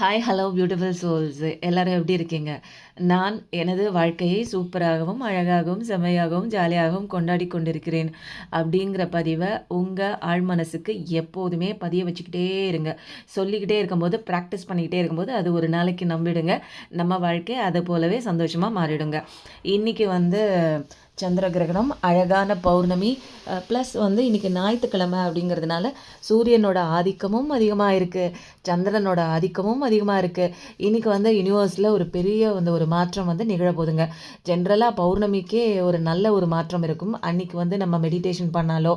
Hi hello beautiful souls எல்லோரும் எப்படி இருக்கீங்க? நான் எனது வாழ்க்கையை சூப்பராகவும் அழகாகவும் செம்மையாகவும் ஜாலியாகவும் கொண்டாடி கொண்டிருக்கிறேன் அப்படிங்கிற பதிவை உங்கள் ஆழ் மனசுக்கு எப்போதுமே பதிய வச்சுக்கிட்டே இருங்க. சொல்லிக்கிட்டே இருக்கும்போது ப்ராக்டிஸ் பண்ணிக்கிட்டே இருக்கும்போது அது ஒரு நாளைக்கு நம்பிடுங்க. நம்ம வாழ்க்கை அதை போலவே சந்தோஷமாக மாறிடுங்க. இன்றைக்கி வந்து சந்திர கிரகணம் அழகான பௌர்ணமி ப்ளஸ் வந்து இன்றைக்கி ஞாயிற்றுக்கிழமை அப்படிங்கிறதுனால சூரியனோட ஆதிக்கமும் அதிகமாக இருக்குது சந்திரனோட ஆதிக்கமும் அதிகமாக இருக்குது இன்றைக்கி வந்து யூனிவர்ஸில் ஒரு பெரிய வந்து ஒரு மாற்றம் வந்து நிகழப்போகுதுங்க ஜென்ரலாக பௌர்ணமிக்கே ஒரு நல்ல ஒரு மாற்றம் இருக்கும். அன்றைக்கி வந்து நம்ம மெடிடேஷன் பண்ணாலோ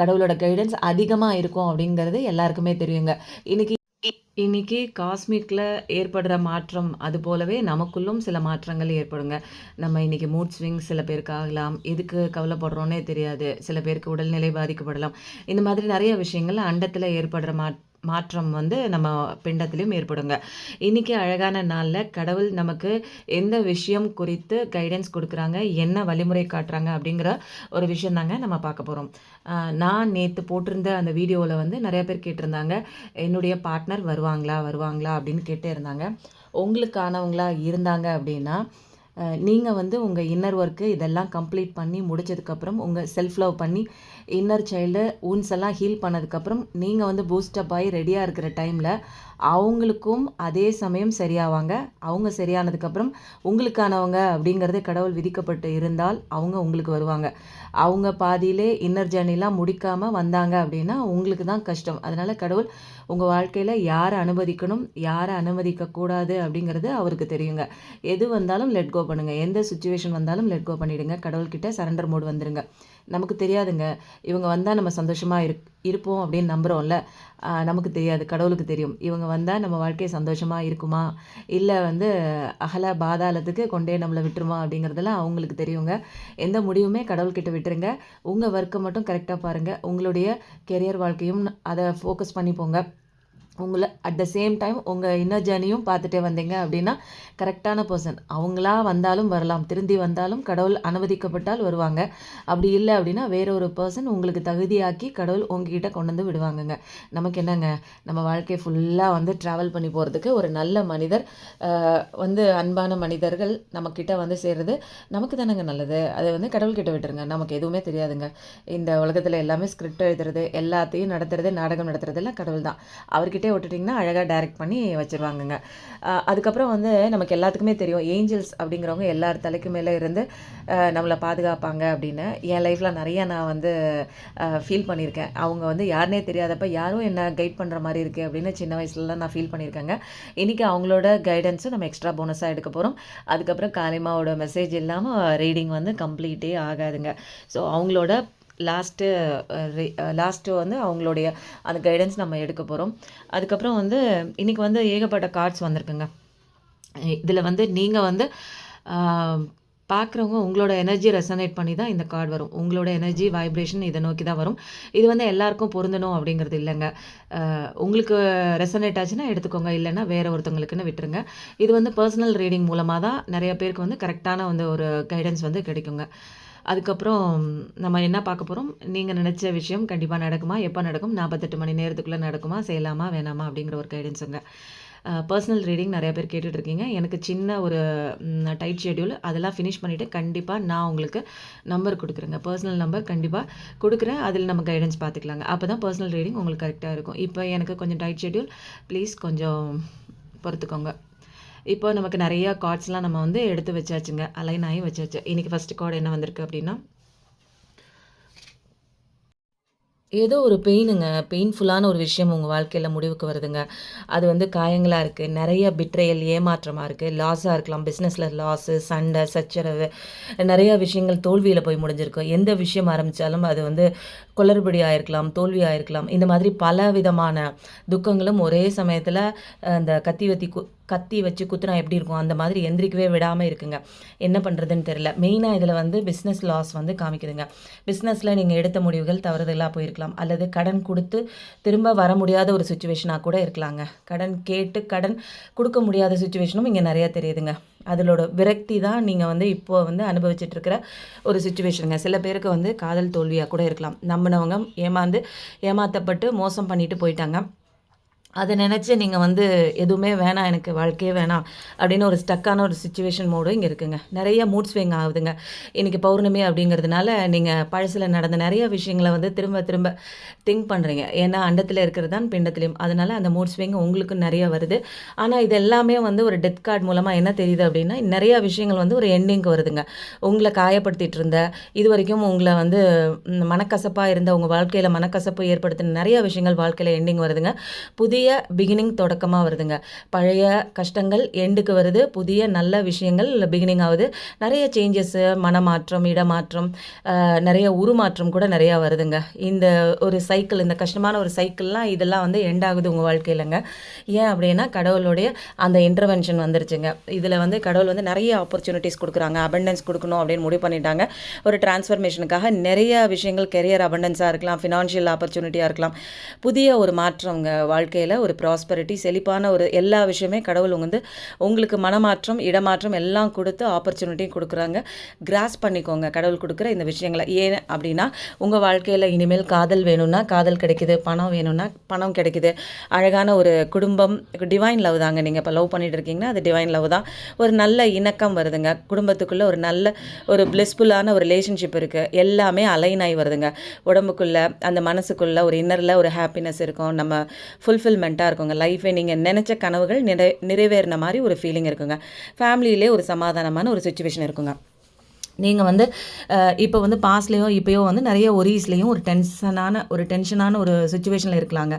கடவுளோட கைடன்ஸ் அதிகமாக இருக்கும் அப்படிங்கிறது எல்லாருக்குமே தெரியுங்க. இன்றைக்கி இன்னைக்கு காஸ்மிக்கில் ஏற்படுற மாற்றம் அது போலவே நமக்குள்ளும் சில மாற்றங்கள் ஏற்படுங்க. நம்ம இன்னைக்கு மூட் ஸ்விங் சில பேருக்கு ஆகலாம். எதுக்கு கவலைப்படுறோன்னே தெரியாது. சில பேருக்கு உடல்நிலை பாதிக்கப்படலாம். இந்த மாதிரி நிறைய விஷயங்கள் அண்டத்தில் ஏற்படுற மா மாற்றம் வந்து நம்ம பிண்டத்திலையும் ஏற்படுங்க. இன்றைக்கி அழகான நாளில் கடவுள் நமக்கு எந்த விஷயம் குறித்து கைடன்ஸ் கொடுக்குறாங்க என்ன வழிமுறை காட்டுறாங்க அப்படிங்கிற ஒரு விஷயம் தாங்க நம்ம பார்க்க போகிறோம் நான் நேற்று போட்டிருந்த அந்த வீடியோவில் வந்து நிறைய பேர் கேட்டிருந்தாங்க என்னுடைய பார்ட்னர் வருவாங்களா வருவாங்களா அப்படின்னு கேட்டே இருந்தாங்க. உங்களுக்கானவங்களா இருந்தாங்க அப்படின்னா நீங்கள் வந்து உங்கள் இன்னர் ஒர்க்கு இதெல்லாம் கம்ப்ளீட் பண்ணி முடிச்சதுக்கப்புறம் உங்கள் செல்ஃப் லவ் பண்ணி இன்னர் சைல்டு ஊன்ஸ் எல்லாம் ஹீல் பண்ணதுக்கப்புறம் நீங்கள் வந்து பூஸ்டப் ஆகி ரெடியாக இருக்கிற டைமில் அவங்களுக்கும் அதே சமயம் சரியாவாங்க. அவங்க சரியானதுக்கப்புறம் உங்களுக்கானவங்க அப்படிங்கிறது கடவுள் விதிக்கப்பட்டு இருந்தால் அவங்க உங்களுக்கு வருவாங்க. அவங்க பாதியிலே இன்னர் ஜேர்னிலாம் முடிக்காமல் வந்தாங்க அப்படின்னா உங்களுக்கு தான் கஷ்டம். அதனால் கடவுள் உங்கள் வாழ்க்கையில் யாரை அனுமதிக்கணும் யாரை அனுமதிக்கக்கூடாது அப்படிங்கிறது அவருக்கு தெரியுங்க. எது வந்தாலும் லெட் கோ பண்ணுங்கள் எந்த சுச்சுவேஷன் வந்தாலும் லெட் கோ பண்ணிவிடுங்க கடவுள்கிட்ட சரண்டர் மோட் வந்துருங்க. நமக்கு தெரியாதுங்க. இவங்க வந்தால் நம்ம சந்தோஷமாக இருக் இருப்போம் அப்படின்னு நம்புகிறோம்ல நமக்கு தெரியாது கடவுளுக்கு தெரியும். இவங்க வந்தால் நம்ம வாழ்க்கை சந்தோஷமாக இருக்குமா? இல்லை வந்து அகல பாதாளத்துக்கு கொண்டே நம்மளை விட்டுருமா அப்படிங்கிறதெல்லாம் அவங்களுக்கு தெரியுங்க. எந்த முடிவுமே கடவுள்கிட்ட விட்டுருங்க. உங்கள் ஒர்க்கை மட்டும் கரெக்டாக பாருங்கள் உங்களுடைய கெரியர் வாழ்க்கையும் அதை ஃபோக்கஸ் பண்ணி போங்க. உங்களை அட் த சேம் டைம் உங்கள் இன்னர் ஜேர்னியும் பார்த்துட்டே வந்தீங்க அப்படின்னா கரெக்டான பர்சன் அவங்களா வந்தாலும் வரலாம். திருந்தி வந்தாலும் கடவுள் அனுமதிக்கப்பட்டால் வருவாங்க. அப்படி இல்லை அப்படின்னா வேற ஒரு பர்சன் உங்களுக்கு தகுதியாக்கி கடவுள் உங்ககிட்ட கொண்டு வந்து விடுவாங்கங்க. நமக்கு என்னங்க? நம்ம வாழ்க்கை ஃபுல்லாக வந்து ட்ராவல் பண்ணி போகிறதுக்கு ஒரு நல்ல மனிதர் வந்து அன்பான மனிதர்கள் நம்மக்கிட்ட வந்து சேர்றது நமக்கு தானேங்க நல்லது. அதை வந்து கடவுள்கிட்ட விட்டுருங்க. நமக்கு எதுவுமே தெரியாதுங்க. இந்த உலகத்தில் எல்லாமே ஸ்கிரிப்ட் எழுதுறது எல்லாத்தையும் நடத்துறது நாடகம் நடத்துறது எல்லாம் கடவுள் தான் அவர்கிட்ட விட்டுட்டிங்கன்னா அழகாக டைரக்ட் பண்ணி வச்சுருவாங்கங்க. அதுக்கப்புறம் வந்து நமக்கு எல்லாத்துக்குமே தெரியும் ஏஞ்சல்ஸ் அப்படிங்கிறவங்க எல்லார் தலைக்கு மேலே இருந்து நம்மளை பாதுகாப்பாங்க அப்படின்னு. என் லைஃப்பில் நிறையா நான் வந்து ஃபீல் பண்ணியிருக்கேன். அவங்க வந்து யாருனே தெரியாதப்ப யாரும் என்ன கைட் பண்ணுற மாதிரி இருக்குது அப்படின்னு சின்ன வயசுலலாம் நான் ஃபீல் பண்ணியிருக்கேங்க. இன்றைக்கி அவங்களோட கைடன்ஸும் நம்ம எக்ஸ்ட்ரா போனஸாக எடுக்க போகிறோம் அதுக்கப்புறம் காலிமாவோட மெசேஜ் இல்லாமல் ரீடிங் வந்து கம்ப்ளீட்டே ஆகாதுங்க. ஸோ அவங்களோட லாஸ்ட்டு லாஸ்ட்டு வந்து அவங்களுடைய அந்த கைடன்ஸ் நம்ம எடுக்க போகிறோம் அதுக்கப்புறம் வந்து இன்றைக்கி வந்து ஏகப்பட்ட கார்ட்ஸ் வந்திருக்குங்க. இதில் வந்து நீங்கள் வந்து பார்க்குறவங்க உங்களோட எனர்ஜி ரெசனேட் பண்ணி தான் இந்த கார்டு வரும். உங்களோட எனர்ஜி வைப்ரேஷன் இதை நோக்கி தான் வரும். இது வந்து எல்லாருக்கும் பொருந்தணும் அப்படிங்கிறது இல்லைங்க. உங்களுக்கு ரெசனேட் ஆச்சுன்னா எடுத்துக்கோங்க. இல்லைன்னா வேறு ஒருத்தவங்களுக்குன்னு விட்டுருங்க. இது வந்து பர்சனல் ரீடிங் மூலமாக தான் நிறைய பேருக்கு வந்து கரெக்டான வந்து ஒரு கைடன்ஸ் வந்து கிடைக்குங்க. அதுக்கப்புறம் நம்ம என்ன பார்க்க போகிறோம் நீங்கள் நினச்ச விஷயம் கண்டிப்பாக நடக்குமா? எப்போ நடக்கும்? நாற்பத்தெட்டு மணி நேரத்துக்குள்ளே நடக்குமா? செய்யலாமா? வேணாமா? அப்படிங்கிற ஒரு கைடன்ஸுங்க பர்சனல் ரீடிங் நிறைய பேர் கேட்டுட்ருக்கீங்க. எனக்கு சின்ன ஒரு டைட் ஷெட்யூல் அதெல்லாம் ஃபினிஷ் பண்ணிவிட்டு கண்டிப்பாக நான் உங்களுக்கு நம்பர் கொடுக்குறேங்க. பர்சனல் நம்பர் கண்டிப்பாக கொடுக்குறேன். அதில் நம்ம கைடன்ஸ் பார்த்துக்கலாங்க. அப்போ தான் பர்சனல் ரீடிங் உங்களுக்கு கரெக்டாக இருக்கும். இப்போ எனக்கு கொஞ்சம் டைட் ஷெட்யூல் ப்ளீஸ் கொஞ்சம் பொறுத்துக்கோங்க. இப்போ நமக்கு நிறைய கார்ட்ஸ்லாம் நம்ம வந்து எடுத்து வச்சாச்சுங்க அலைன் ஆகி வச்சாச்சு. இன்றைக்கி ஃபஸ்ட்டு கார்டு என்ன வந்திருக்கு அப்படின்னா ஏதோ ஒரு பெயினுங்க பெயின்ஃபுல்லான ஒரு விஷயம் உங்கள் வாழ்க்கையில் முடிவுக்கு வருதுங்க. அது வந்து காயங்களாக இருக்குது நிறைய பிட்ரையல் ஏமாற்றமாக இருக்குது லாஸாக இருக்கலாம். பிஸ்னஸில் லாஸு சண்டை சச்சரவு நிறையா விஷயங்கள் தோல்வியில் போய் முடிஞ்சிருக்கும். எந்த விஷயம் ஆரம்பித்தாலும் அது வந்து குளறுபடி ஆயிருக்கலாம் தோல்வி ஆயிருக்கலாம். இந்த மாதிரி பல விதமான துக்கங்களும் ஒரே சமயத்தில் அந்த கத்தி வத்தி கு கத்தி வச்சு குத்துனா எப்படி இருக்கும்? அந்த மாதிரி எந்திரிக்கவே விடாமல் இருக்குங்க. என்ன பண்ணுறதுன்னு தெரியல. மெயினாக இதில் வந்து பிஸ்னஸ் லாஸ் வந்து காமிக்குதுங்க. பிஸ்னஸில் நீங்கள் எடுத்த முடிவுகள் தவறுதலாக போயிருக்கலாம். அல்லது கடன் கொடுத்து திரும்ப வர முடியாத ஒரு சுச்சுவேஷனாக கூட இருக்கலாங்க. கடன் கேட்டு கடன் கொடுக்க முடியாத சுச்சுவேஷனும் இங்கே நிறைய தெரியுதுங்க. அதிலோட விரக்தி தான் நீங்கள் வந்து இப்போ வந்து அனுபவிச்சிட்ருக்கிற ஒரு சுச்சுவேஷனுங்க சில பேருக்கு வந்து காதல் தோல்வியாக கூட இருக்கலாம். நம்பினவங்க ஏமாந்து ஏமாற்றப்பட்டு மோசம் பண்ணிட்டு போயிட்டாங்க. அதை நினச்சி நீங்கள் வந்து எதுவுமே வேணாம் எனக்கு வாழ்க்கையே வேணாம் அப்படின்னு ஒரு ஸ்டக்கான ஒரு சுச்சுவேஷன் மோடும் இங்கே இருக்குங்க. நிறைய மூட் ஸ்விங் ஆகுதுங்க. இன்றைக்கி பௌர்ணமி அப்படிங்கிறதுனால நீங்கள் பழசில் நடந்த நிறைய விஷயங்களை வந்து திரும்ப திரும்ப திங்க் பண்ணுறீங்க ஏன்னா அண்டத்தில் இருக்கிறது தான் பிண்டத்துலேயும் அதனால் அந்த மூட் ஸ்விங் உங்களுக்கும் நிறைய வருது. ஆனால் இது எல்லாமே வந்து ஒரு டெத் கார்டு மூலமாக என்ன தெரியுது அப்படின்னா, நிறைய விஷயங்கள் வந்து ஒரு எண்டிங்க்கு வருதுங்க. உங்களை காயப்படுத்திட்டு இருந்த, இது வரைக்கும் உங்களை வந்து மனக்கசப்பாக இருந்த உங்கள் வாழ்க்கையில் மனக்கசப்பு ஏற்படுத்தின நிறைய விஷயங்கள் வாழ்க்கையில் எண்டிங் வருதுங்க. புதிய பிகினிங் தொடக்கமாக வருதுங்க. பழைய கஷ்டங்கள் எண்டுக்கு வருது. புதிய நல்ல விஷயங்கள் பிகினிங் ஆகுது நிறைய சேஞ்சஸ்ஸு மனமாற்றம், இடமாற்றம், நிறைய உருமாற்றம் கூட நிறையா வருதுங்க. இந்த ஒரு சைக்கிள் இந்த கஷ்டமான ஒரு சைக்கிள்லாம் இதெல்லாம் வந்து எண்ட் ஆகுது உங்கள் வாழ்க்கையிலங்க. ஏன் அப்படின்னா, கடவுளுடைய அந்த இன்டர்வென்ஷன் வந்துருச்சுங்க. இதில் வந்து கடவுள் வந்து நிறைய ஆப்பர்ச்சுனிட்டிஸ் கொடுக்குறாங்க அபண்டன்ஸ் கொடுக்கணும் அப்படின்னு முடிவு பண்ணிட்டாங்க. ஒரு டிரான்ஸ்ஃபர்மேஷனுக்காக நிறைய விஷயங்கள் கெரியர் அபண்டன்ஸாக இருக்கலாம், ஃபினான்ஷியல் ஆப்பர்ச்சுனிட்டியாக இருக்கலாம். புதிய ஒரு மாற்றம்ங்க வாழ்க்கையில் ஒரு ப்ராஸ்பெரிட்டி, செழிப்பான ஒரு எல்லா விஷயமே கடவுள் வந்து உங்களுக்கு மனமாற்றம், இடமாற்றம் எல்லாம் கொடுத்து ஆப்பர்ச்சுனிட்டியும் கொடுக்குறாங்க கிராஸ் பண்ணிக்கோங்க கடவுள் கொடுக்குற இந்த விஷயங்கள. ஏன் அப்படின்னா, உங்கள் வாழ்க்கையில் இனிமேல் காதல் வேணும்னா காதல் கிடைக்குது. பணம் வேணும்னா பணம் கிடைக்குது. அழகான ஒரு குடும்பம் டிவைன் லவ் தாங்க. நீங்கள் இப்போ லவ் பண்ணிட்டு இருக்கீங்கன்னா, அது டிவைன் லவ் தான். ஒரு நல்ல இணக்கம் வருதுங்க. குடும்பத்துக்குள்ளே ஒரு நல்ல ஒரு பிளஸ்ஃபுல்லான ஒரு ரிலேஷன்ஷிப் இருக்குது எல்லாமே அலைன் ஆகி வருதுங்க. உடம்புக்குள்ளே அந்த மனசுக்குள்ளே ஒரு இன்னரில் ஒரு ஹாப்பினஸ் இருக்கும். நம்ம ஃபுல்ஃபில் ஃபுல்ஃபில்மெண்ட்டாக இருக்குங்க. லைஃபே நீங்கள் நினச்ச கனவுகள் நிறை நிறைவேறின மாதிரி ஒரு ஃபீலிங் இருக்குங்க. ஃபேமிலியிலே ஒரு சமாதானமான ஒரு சுச்சுவேஷன் இருக்குங்க. நீங்கள் வந்து இப்போ வந்து பாஸ்ட்லேயோ இப்போயோ வந்து நிறைய ஒரீஸ்லேயும் ஒரு டென்ஷனான ஒரு டென்ஷனான ஒரு சுச்சுவேஷனில் இருக்கலாங்க.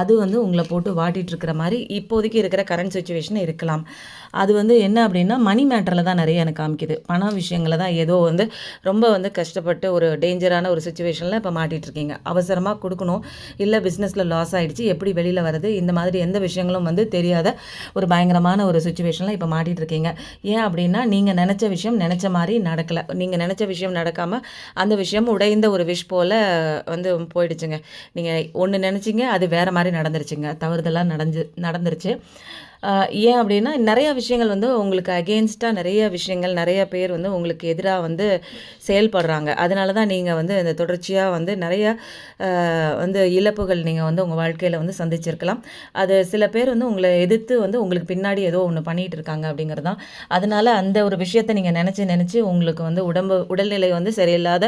அது வந்து உங்களை போட்டு வாட்டிகிட்டு இருக்கிற மாதிரி இப்போதைக்கு இருக்கிற கரண்ட் சுச்சுவேஷன் இருக்கலாம். அது வந்து என்ன அப்படின்னா, மணி மேட்டரில் தான் நிறைய எனக்கு காமிக்குது. பண விஷயங்கள தான் ஏதோ வந்து ரொம்ப வந்து கஷ்டப்பட்டு ஒரு டேஞ்சரான ஒரு சுச்சுவேஷனில் இப்போ மாட்டிகிட்ருக்கீங்க இருக்கீங்க. கொடுக்கணும் இல்லை பிஸ்னஸில் லாஸ் ஆகிடுச்சு எப்படி வெளியில் வரது? இந்த மாதிரி எந்த விஷயங்களும் வந்து தெரியாத ஒரு பயங்கரமான ஒரு சுச்சுவேஷனில் இப்போ மாட்டிகிட்ருக்கீங்க ஏன் அப்படின்னா, நீங்கள் நினச்ச விஷயம் நினச்ச மாதிரி நடக்கல. நீங்கள் நினச்ச விஷயம் நடக்காமல் அந்த விஷயம் உடைந்த ஒரு விஷ் போல் வந்து போயிடுச்சுங்க. நீங்கள் ஒன்று நினச்சிங்க அது வேற மாதிரி நடந்துருச்சுங்க. தவறுதெல்லாம் நடந்து நடந்துருச்சு. ஏன் அப்படின்னா, நிறைய விஷயங்கள் வந்து உங்களுக்கு அகெயின்ஸ்ட்டா நிறைய விஷயங்கள், நிறைய பேர் வந்து உங்களுக்கு எதிராக வந்து செயல்படுறாங்க. அதனால தான் நீங்கள் வந்து இந்த தொடர்ச்சியாக வந்து நிறைய வந்து இழப்புகள் நீங்கள் வந்து உங்கள் வாழ்க்கையில் வந்து சந்திச்சிருக்கலாம். அது சில பேர் வந்து உங்களை எதிர்த்து வந்து உங்களுக்கு பின்னாடி ஏதோ ஒன்று பண்ணிகிட்டு இருக்காங்க அப்படிங்கிறது தான். அதனால் அந்த ஒரு விஷயத்த நீங்கள் நினச்சி நினச்சி உங்களுக்கு வந்து உடம்பு உடல்நிலை வந்து சரியில்லாத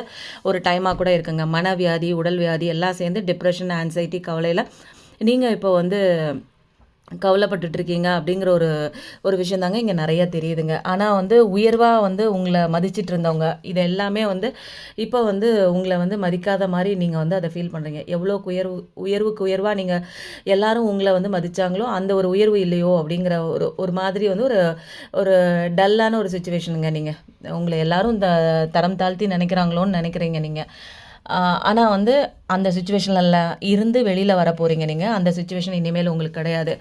ஒரு டைமாக கூட இருக்குங்க. மனவியாதி, உடல் வியாதி எல்லாம் சேர்ந்து டிப்ரெஷன் ஆன்சைட்டி கவலையில் நீங்கள் இப்போ வந்து கவலைப்பட்டுட்டு இருக்கீங்க அப்படிங்கிற ஒரு ஒரு விஷயம் தாங்க இங்கே நிறையா தெரியுதுங்க. ஆனால் வந்து உயர்வாக வந்து உங்களை மதிச்சிட்டு இருந்தவங்க, இது எல்லாமே வந்து இப்போ வந்து உங்களை வந்து மதிக்காத மாதிரி நீங்கள் வந்து அதை ஃபீல் பண்ணுறீங்க எவ்வளோ உயர்வு உயர்வுக்கு உயர்வாக நீங்கள் எல்லாரும் உங்களை வந்து மதித்தாங்களோ அந்த ஒரு உயர்வு இல்லையோ அப்படிங்கிற ஒரு ஒரு மாதிரி வந்து ஒரு ஒரு டல்லான ஒரு சுச்சுவேஷனுங்க நீங்கள் உங்களை எல்லாரும் த தரம் தாழ்த்தி நினைக்கிறாங்களோன்னு நினைக்கிறீங்க நீங்கள் ஆனால் வந்து அந்த சுச்சுவேஷனில் இருந்து வெளியில் வர போகிறீங்க நீங்கள் அந்த சுச்சுவேஷன் இனிமேல் உங்களுக்கு கிடையாது.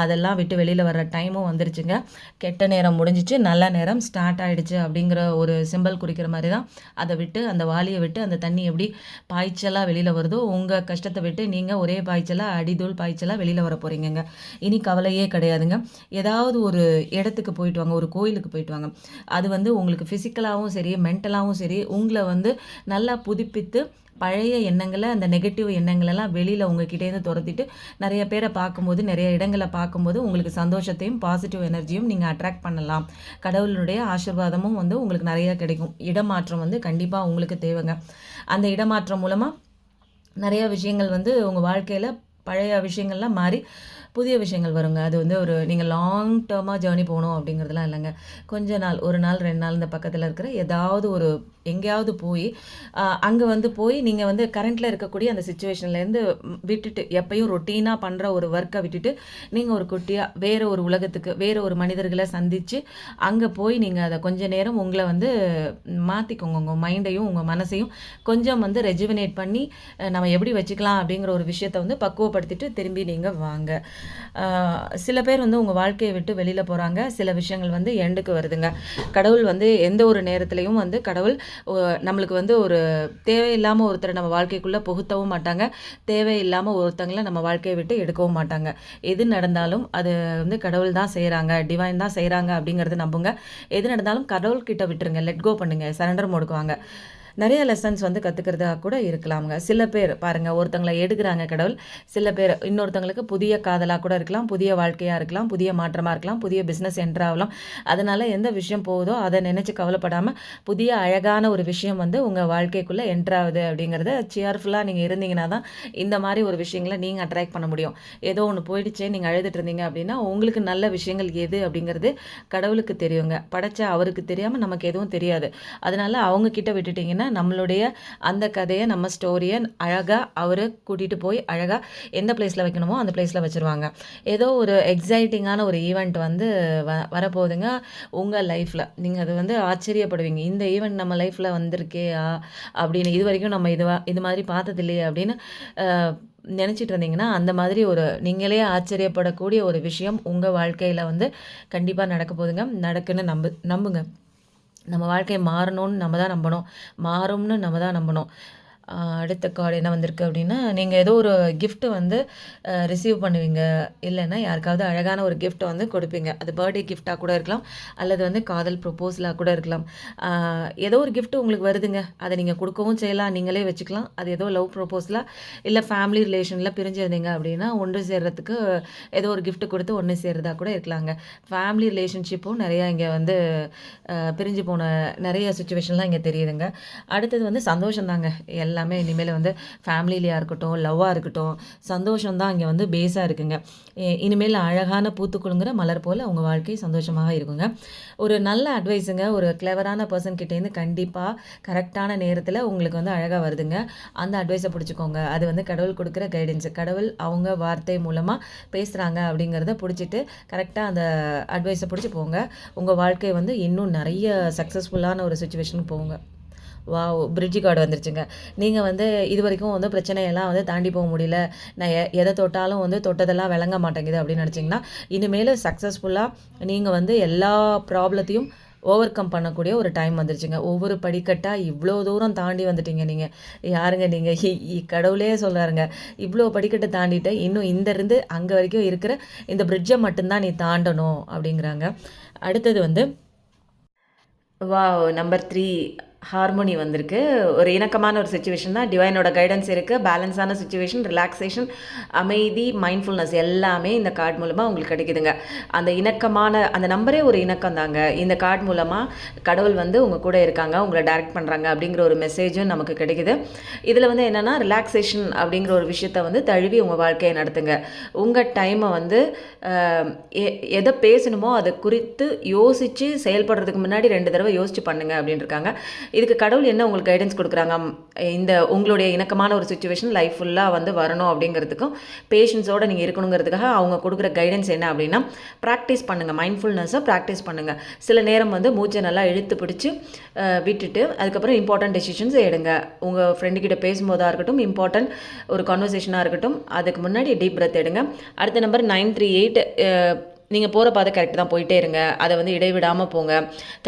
அதெல்லாம் விட்டு வெளியில் வர டைமும் வந்துருச்சுங்க. கெட்ட நேரம் முடிஞ்சுச்சு. நல்ல நேரம் ஸ்டார்ட் ஆகிடுச்சு அப்படிங்கிற ஒரு சிம்பல் குறிக்கிற மாதிரி தான். அதை விட்டு அந்த வாலியை விட்டு அந்த தண்ணி எப்படி பாய்ச்சலாக வெளியில் வருதோ, உங்கள் கஷ்டத்தை விட்டு நீங்கள் ஒரே பாய்ச்சலாக அடிதூள் பாய்ச்சலாக வெளியில் வர போகிறீங்க இனி கவலையே கிடையாதுங்க. ஏதாவது ஒரு இடத்துக்கு போயிட்டு வாங்க. ஒரு கோயிலுக்கு போயிட்டு வாங்க. அது வந்து உங்களுக்கு ஃபிசிக்கலாகவும் சரி, மென்டலாகவும் சரி, உங்களை வந்து நல்லா புதுப்பித்து பழைய எண்ணங்களை அந்த நெகட்டிவ் எண்ணங்களெல்லாம் வெளியில் உங்ககிட்டேருந்து துரத்திட்டு நிறைய பேரை பார்க்கும்போது, நிறைய இடங்களை பார்க்கும்போது உங்களுக்கு சந்தோஷத்தையும், பாசிட்டிவ் எனர்ஜியும் நீங்கள் அட்ராக்ட் பண்ணலாம். கடவுளுடைய ஆசீர்வாதமும் வந்து உங்களுக்கு நிறைய கிடைக்கும். இடமாற்றம் வந்து கண்டிப்பாக உங்களுக்கு தேவைங்க. அந்த இடமாற்றம் மூலமாக நிறைய விஷயங்கள் வந்து உங்கள் வாழ்க்கையில் பழைய விஷயங்கள்லாம் மாறி, புதிய விஷயங்கள் வருங்க. அது வந்து ஒரு நீங்கள் லாங் டேர்மாக ஜேர்னி போகணும் அப்படிங்கிறதுலாம் இல்லைங்க கொஞ்ச நாள், ஒரு நாள், ரெண்டு நாள் இந்த பக்கத்தில் இருக்கிற ஏதாவது ஒரு எங்கேயாவது போய் அங்கே வந்து போய் நீங்கள் வந்து கரண்ட்டில் இருக்கக்கூடிய அந்த சுச்சுவேஷன்லேருந்து விட்டுட்டு, எப்பயும் ரொட்டீனாக பண்ணுற ஒரு ஒர்க்கை விட்டுட்டு, நீங்கள் ஒரு குட்டியாக வேறு ஒரு உலகத்துக்கு, வேறு ஒரு மனிதர்களை சந்தித்து அங்கே போய் நீங்கள் அதை கொஞ்ச நேரம் உங்களை வந்து மாற்றிக்கோங்க உங்கள் மைண்டையும், உங்கள் மனசையும் கொஞ்சம் வந்து ரெஜுவினேட் பண்ணி, நம்ம எப்படி வச்சுக்கலாம் அப்படிங்கிற ஒரு விஷயத்த வந்து பக்குவப்படுத்திட்டு திரும்பி நீங்கள் வாங்க. சில பேர் வந்து உங்கள் வாழ்க்கையை விட்டு வெளியில் போகிறாங்க சில விஷயங்கள் வந்து எண்டுக்கு வருதுங்க. கடவுள் வந்து எந்த ஒரு நேரத்துலையும் வந்து கடவுள் நம்மளுக்கு வந்து ஒரு தேவையில்லாமல் ஒருத்தரை நம்ம வாழ்க்கைக்குள்ளே புகுத்தவும் மாட்டாங்க. தேவையில்லாமல் ஒருத்தங்களை நம்ம வாழ்க்கையை விட்டு எடுக்கவும் மாட்டாங்க. எது நடந்தாலும் அது வந்து கடவுள் தான் செய்கிறாங்க டிவைன் தான் செய்கிறாங்க அப்படிங்கிறது நம்புங்க. எது நடந்தாலும் கடவுள்கிட்ட விட்டுருங்க. லெட் கோ பண்ணுங்கள் சரண்டர் மோடுக்குவாங்க நிறைய லெசன்ஸ் வந்து கற்றுக்கிறதா கூட இருக்கலாம்ங்க. சில பேர் பாருங்கள் ஒருத்தங்களை எடுக்கிறாங்க கடவுள். சில பேர் இன்னொருத்தங்களுக்கு புதிய காதலாக கூட இருக்கலாம் புதிய வாழ்க்கையாக இருக்கலாம் புதிய மாற்றமாக இருக்கலாம் புதிய பிஸ்னஸ் என்ட்ராகலாம் அதனால் எந்த விஷயம் போகுதோ அதை நினச்சி கவலைப்படாமல் புதிய அழகான ஒரு விஷயம் வந்து உங்கள் வாழ்க்கைக்குள்ளே என்ட்ராகுது அப்படிங்கிறத சியர்ஃபுல்லாக நீங்கள் இருந்தீங்கன்னா தான் இந்த மாதிரி ஒரு விஷயங்களை நீங்கள் அட்ராக்ட் பண்ண முடியும். ஏதோ ஒன்று போயிடுச்சே நீங்கள் அழுதுட்டு இருந்தீங்க அப்படின்னா உங்களுக்கு நல்ல விஷயங்கள் எது அப்படிங்கிறது கடவுளுக்கு தெரியுங்க. படைச்ச அவருக்கு தெரியாமல் நமக்கு எதுவும் தெரியாது. அதனால் அவங்கக்கிட்ட விட்டுட்டீங்கன்னா விட்டுட்டிங்கன்னா நம்மளுடைய அந்த கதையை நம்ம ஸ்டோரியை அழகாக அவரை கூட்டிகிட்டு போய் அழகாக எந்த பிளேஸில் வைக்கணுமோ அந்த பிளேஸில் வச்சுருவாங்க. ஏதோ ஒரு எக்ஸைட்டிங்கான ஒரு ஈவெண்ட் வந்து வ வரப்போகுதுங்க உங்கள் லைஃப்பில் நீங்கள் அது வந்து ஆச்சரியப்படுவீங்க. இந்த ஈவெண்ட் நம்ம லைஃப்பில் வந்திருக்கே அப்படின்னு இது வரைக்கும் நம்ம இதுவா இது மாதிரி பார்த்தது இல்லையே அப்படின்னு நினச்சிட்டு இருந்தீங்கன்னா அந்த மாதிரி ஒரு நீங்களே ஆச்சரியப்படக்கூடிய ஒரு விஷயம் உங்கள் வாழ்க்கையில் வந்து கண்டிப்பாக நடக்க போகுதுங்க. நடக்குன்னு நம்பு நம்புங்க. நம்ம வாழ்க்கை மாறணும்னு நம்ம தான் நம்பணும். மாறும்னு நம்ம தான் நம்பணும். அடுத்த கார்டு என்ன வந்திருக்கு அப்படின்னா நீங்கள் ஏதோ ஒரு கிஃப்ட்டு வந்து ரிசீவ் பண்ணுவீங்க. இல்லைன்னா யாருக்காவது அழகான ஒரு கிஃப்ட்டை வந்து கொடுப்பீங்க. அது பர்த்டே கிஃப்டாக கூட இருக்கலாம். அல்லது வந்து காதல் ப்ரொப்போசலாக கூட இருக்கலாம். ஏதோ ஒரு கிஃப்ட் உங்களுக்கு வருதுங்க. அதை நீங்கள் கொடுக்கவும் செய்யலாம். நீங்களே வச்சுக்கலாம். அது ஏதோ லவ் ப்ரொப்போசலாக இல்லை ஃபேமிலி ரிலேஷனில் பிரிஞ்சிருந்தீங்க அப்படின்னா ஒன்று சேர்கிறதுக்கு ஏதோ ஒரு கிஃப்ட் கொடுத்து ஒன்று சேர்றதா கூட இருக்கலாங்க. ஃபேமிலி ரிலேஷன்ஷிப்பும் நிறையா இங்கே வந்து பிரிஞ்சு போன நிறைய சுச்சுவேஷன்லாம் இங்கே தெரியுதுங்க. அடுத்தது வந்து சந்தோஷம் தாங்க எல்லாம் எல்லாமே இனிமேல் வந்து ஃபேமிலிலையாக இருக்கட்டும் லவ்வாக இருக்கட்டும் சந்தோஷம் தான் இங்கே வந்து பேஸாக இருக்குங்க. இனிமேல் அழகான பூத்துக்குழுங்கிற மலர் போல் அவங்க வாழ்க்கை சந்தோஷமாக இருக்குங்க. ஒரு நல்ல அட்வைஸுங்க ஒரு கிளவரான பர்சன் கிட்டேருந்து கண்டிப்பாக கரெக்டான நேரத்தில் உங்களுக்கு வந்து அழகாக வருதுங்க. அந்த அட்வைஸை பிடிச்சிக்கோங்க. அது வந்து கடவுள் கொடுக்குற கைடன்ஸு கடவுள் அவங்க வார்த்தை மூலமாக பேசுகிறாங்க அப்படிங்கிறத பிடிச்சிட்டு கரெக்டாக அந்த அட்வைஸை பிடிச்சி போங்க. உங்கள் வாழ்க்கை வந்து இன்னும் நிறைய சக்ஸஸ்ஃபுல்லான ஒரு சுச்சுவேஷனுக்கு போங்க வா பிரிட்ஜி கார்டு வந்துருச்சுங்க. நீங்கள் வந்து இது வரைக்கும் வந்து பிரச்சனையெல்லாம் வந்து தாண்டி போக முடியல. நான் எ எதை தொட்டாலும் வந்து தொட்டதெல்லாம் விளங்க மாட்டேங்குது அப்படின்னு நினச்சிங்கன்னா இனிமேல் சக்ஸஸ்ஃபுல்லாக நீங்கள் வந்து எல்லா ப்ராப்ளத்தையும் ஓவர் கம் பண்ணக்கூடிய ஒரு டைம் வந்துருச்சுங்க. ஒவ்வொரு படிக்கட்டாக இவ்வளோ தூரம் தாண்டி வந்துட்டீங்க நீங்கள் யாருங்க நீங்கள் கடவுளே சொல்கிறாருங்க இவ்வளோ படிக்கட்டை தாண்டிட்டு இன்னும் இந்த இருந்து அங்கே வரைக்கும் இருக்கிற இந்த பிரிட்ஜை மட்டும்தான் நீ தாண்டணும் அப்படிங்கிறாங்க. அடுத்தது வந்து வா நம்பர் த்ரீ ஹார்மோனி வந்திருக்கு. ஒரு இணக்கமான ஒரு சுச்சுவேஷன் தான். டிவைனோட கைடன்ஸ் இருக்குது பேலன்ஸான சுச்சுவேஷன் ரிலாக்ஸேஷன் அமைதி மைண்ட்ஃபுல்னஸ் எல்லாமே இந்த கார்டு மூலமாக உங்களுக்கு கிடைக்குதுங்க. அந்த இணக்கமான அந்த நம்பரே ஒரு இணக்கம் தாங்க. இந்த கார்டு மூலமாக கடவுள் வந்து உங்கள் கூட இருக்காங்க உங்களை டைரக்ட் பண்ணுறாங்க அப்படிங்கிற ஒரு மெசேஜும் நமக்கு கிடைக்குது. இதில் வந்து என்னென்னா ரிலாக்ஸேஷன் அப்படிங்கிற ஒரு விஷயத்த வந்து தழுவி உங்கள் வாழ்க்கையை நடத்துங்க. உங்கள் டைமை வந்து எதை பேசணுமோ அதை குறித்து யோசித்து செயல்படுறதுக்கு முன்னாடி ரெண்டு தடவை யோசித்து பண்ணுங்க அப்படின்னு இருக்காங்க. இதுக்கு கடவுள் என்ன உங்களுக்கு கைடன்ஸ் கொடுக்குறாங்க? இந்த உங்களுடைய இணக்கமான ஒரு சுச்சுவேஷன் லைஃப் ஃபுல்லாக வந்து வரணும் அப்படிங்கிறதுக்கும் பேஷன்ஸோடு நீங்கள் இருக்கணுங்கிறதுக்காக அவங்க கொடுக்குற கைடன்ஸ் என்ன அப்படின்னா ப்ராக்டிஸ் பண்ணுங்கள் மைண்ட்ஃபுல்னஸை ப்ராக்டிஸ் பண்ணுங்கள் சில நேரம் வந்து மூச்சை நல்லா இழுத்து பிடிச்சி விட்டுட்டு அதுக்கப்புறம் இம்பார்ட்டன்ட் டெசிஷன்ஸ் எடுங்க. உங்கள் ஃப்ரெண்டுக்கிட்ட பேசும்போதாக இருக்கட்டும் இம்பார்ட்டன்ட் ஒரு கான்வர்சேஷனாக இருக்கட்டும் அதுக்கு முன்னாடி டீப் பிரத் எடுங்க. அடுத்த நம்பர் நைன் த்ரீ எயிட் நீங்கள் போகிற பாதை கரெக்ட் தான் போயிட்டே இருங்க. அதை வந்து இடைவிடாமல் போங்க.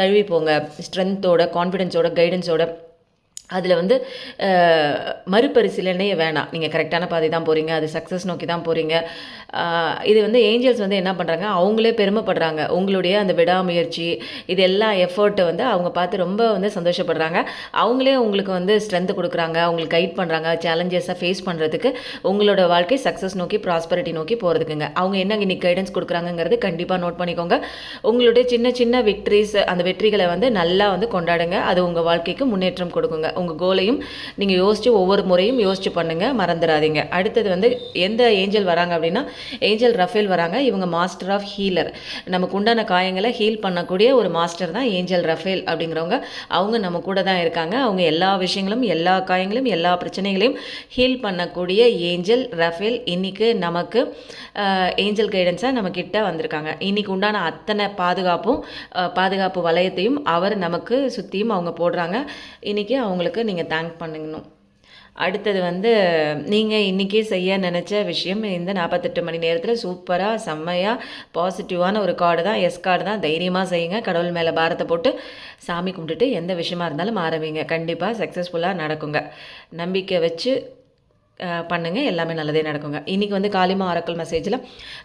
தழுவி போங்க. ஸ்ட்ரென்த்தோட கான்ஃபிடென்ஸோட கைடன்ஸோட அதில் வந்து மறுபரிசீலனையே வேணாம். நீங்கள் கரெக்டான பாதை தான் போகிறீங்க அது சக்ஸஸ் நோக்கி தான் போகிறீங்க இது வந்து ஏஞ்சல்ஸ் வந்து என்ன பண்ணுறாங்க அவங்களே பெருமைப்படுறாங்க. உங்களுடைய அந்த விடாமுயற்சி இது எல்லா எஃபர்ட்டை வந்து அவங்க பார்த்து ரொம்ப வந்து சந்தோஷப்படுறாங்க. அவங்களே உங்களுக்கு வந்து ஸ்ட்ரென்த் கொடுக்குறாங்க உங்களுக்கு கைட் பண்ணுறாங்க சேலஞ்சஸை ஃபேஸ் பண்ணுறதுக்கு உங்களோட வாழ்க்கை சக்ஸஸ் நோக்கி ப்ராஸ்பரிட்டி நோக்கி போகிறதுக்குங்க அவங்க என்ன இன்னைக்கு கைடன்ஸ் கொடுக்குறாங்கங்கிறது கண்டிப்பாக நோட் பண்ணிக்கோங்க. உங்களுடைய சின்ன சின்ன விக்ட்ரிஸ் அந்த வெற்றிகளை வந்து நல்லா வந்து கொண்டாடுங்க. அது உங்கள் வாழ்க்கைக்கு முன்னேற்றம் கொடுக்குங்க. உங்கள் கோலையும் நீங்கள் யோசித்து ஒவ்வொரு முறையும் யோசித்து பண்ணுங்கள் மறந்துடாதீங்க. அடுத்தது வந்து எந்த ஏஞ்சல் வராங்க அப்படின்னா ஏஞ்சல் ரஃபேல் வராங்க. இவங்க மாஸ்டர் ஆஃப் ஹீலர். நமக்கு உண்டான காயங்களை ஹீல் பண்ணக்கூடிய ஒரு மாஸ்டர் தான் ஏஞ்சல் ரஃபேல் அப்படிங்கிறவங்க. அவங்க நம்ம கூட தான் இருக்காங்க. அவங்க எல்லா விஷயங்களும் எல்லா காயங்களும் எல்லா பிரச்சனைகளையும் ஹீல் பண்ணக்கூடிய ஏஞ்சல் ரஃபேல் இன்றைக்கு நமக்கு ஏஞ்சல் கைடன்ஸாக நம்ம கிட்ட வந்திருக்காங்க. இன்றைக்கி உண்டான அத்தனை பாதுகாப்பும் பாதுகாப்பு வளையத்தையும் அவர் நமக்கு சுற்றியும் அவங்க போடுறாங்க. இன்றைக்கி அவங்களுக்கு நீங்கள் தேங்க் பண்ணிக்கணும் அடுத்தது வந்து நீங்கள் இன்றைக்கே செய்ய நினச்ச விஷயம் இந்த நாற்பத்தெட்டு மணி நேரத்தில் சூப்பராக செம்மையாக பாசிட்டிவான ஒரு கார்டு தான் எஸ் கார்டு தான். தைரியமாக செய்யுங்க. கடவுள் மேலே பாரத்தை போட்டு சாமி கும்பிட்டுட்டு எந்த விஷயமா இருந்தாலும் ஆரம்பிங்க கண்டிப்பாக சக்ஸஸ்ஃபுல்லாக நடக்குங்க. நம்பிக்கை வச்சு பண்ணுங்கள் எல்லாமே நல்லதே நடக்குங்க. இன்றைக்கி வந்து காளிமா ஆரக்கல் மெசேஜில்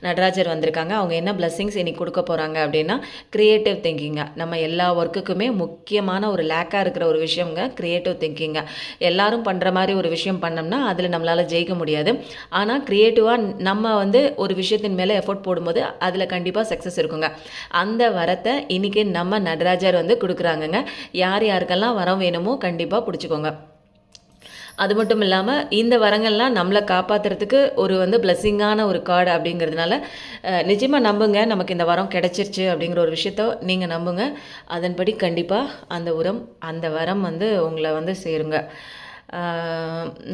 நடராஜர் வந்திருக்காங்க. அவங்க என்ன பிளஸ்ஸிங்ஸ் இன்றைக்கி கொடுக்க போகிறாங்க அப்படின்னா க்ரியேட்டிவ் திங்கிங்க நம்ம எல்லா ஒர்க்குக்குமே முக்கியமான ஒரு லேக்காக இருக்கிற ஒரு விஷயங்க க்ரியேட்டிவ் திங்கிங்க எல்லாரும் பண்ணுற மாதிரி ஒரு விஷயம் பண்ணோம்னா அதில் நம்மளால் ஜெயிக்க முடியாது. ஆனால் க்ரியேட்டிவாக நம்ம வந்து ஒரு விஷயத்தின் மேலே எஃபோர்ட் போடும்போது அதில் கண்டிப்பாக சக்ஸஸ் இருக்குங்க. அந்த வரத்தை இன்றைக்கி நம்ம நடராஜர் வந்து கொடுக்குறாங்கங்க. யார் யாருக்கெல்லாம் வரம் வேணுமோ கண்டிப்பாக பிடிச்சிக்கோங்க. அது மட்டும் இல்லாமல் இந்த வரங்கள்லாம் நம்மளை காப்பாற்றுறதுக்கு ஒரு வந்து பிளஸ்ஸிங்கான ஒரு கார்டு அப்படிங்கிறதுனால நிச்சயமாக நம்புங்க நமக்கு இந்த வரம் கிடச்சிருச்சு அப்படிங்கிற ஒரு விஷயத்த நீங்கள் நம்புங்க. அதன்படி கண்டிப்பாக அந்த உரம் அந்த வரம் வந்து உங்களை வந்து சேருங்க.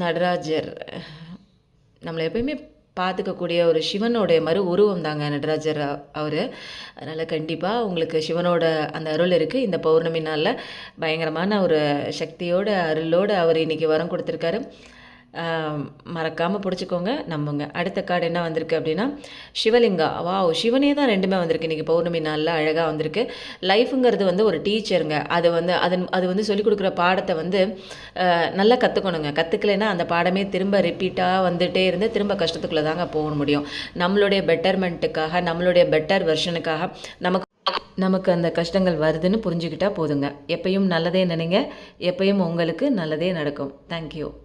நடராஜர் நம்மளை எப்பயுமே பார்த்துக்கக்கூடிய ஒரு சிவனுடைய மறு உருவம் தாங்க நடராஜர் அவர். அதனால் கண்டிப்பாக உங்களுக்கு சிவனோட அந்த அருள் இருக்குது இந்த பௌர்ணமி நாளில் பயங்கரமான ஒரு சக்தியோட அருளோடு அவர் இன்றைக்கி வரம் கொடுத்துருக்காரு. மறக்காமல் பிடிச்சிக்கோங்க நம்புங்க. அடுத்த கார்டு என்ன வந்திருக்கு அப்படின்னா சிவலிங்கா. வா சிவனே தான் ரெண்டுமே வந்திருக்கு. இன்றைக்கி பௌர்ணமி நாளில் அழகாக வந்திருக்கு. லைஃபுங்கிறது வந்து ஒரு டீச்சருங்க. அது வந்து அதன் அது வந்து சொல்லிக் கொடுக்குற பாடத்தை வந்து நல்லா கற்றுக்கணுங்க கற்றுக்கலைன்னா அந்த பாடமே திரும்ப ரிப்பீட்டாக வந்துகிட்டே இருந்து திரும்ப கஷ்டத்துக்குள்ளே தாங்க போக முடியும். நம்மளுடைய பெட்டர்மெண்ட்டுக்காக நம்மளுடைய பெட்டர் வெர்ஷனுக்காக நமக்கு நமக்கு அந்த கஷ்டங்கள் வருதுன்னு புரிஞ்சுக்கிட்டா போதுங்க. எப்பயும் நல்லதே நினைங்க. எப்பயும் உங்களுக்கு நல்லதே நடக்கும். தேங்க்யூ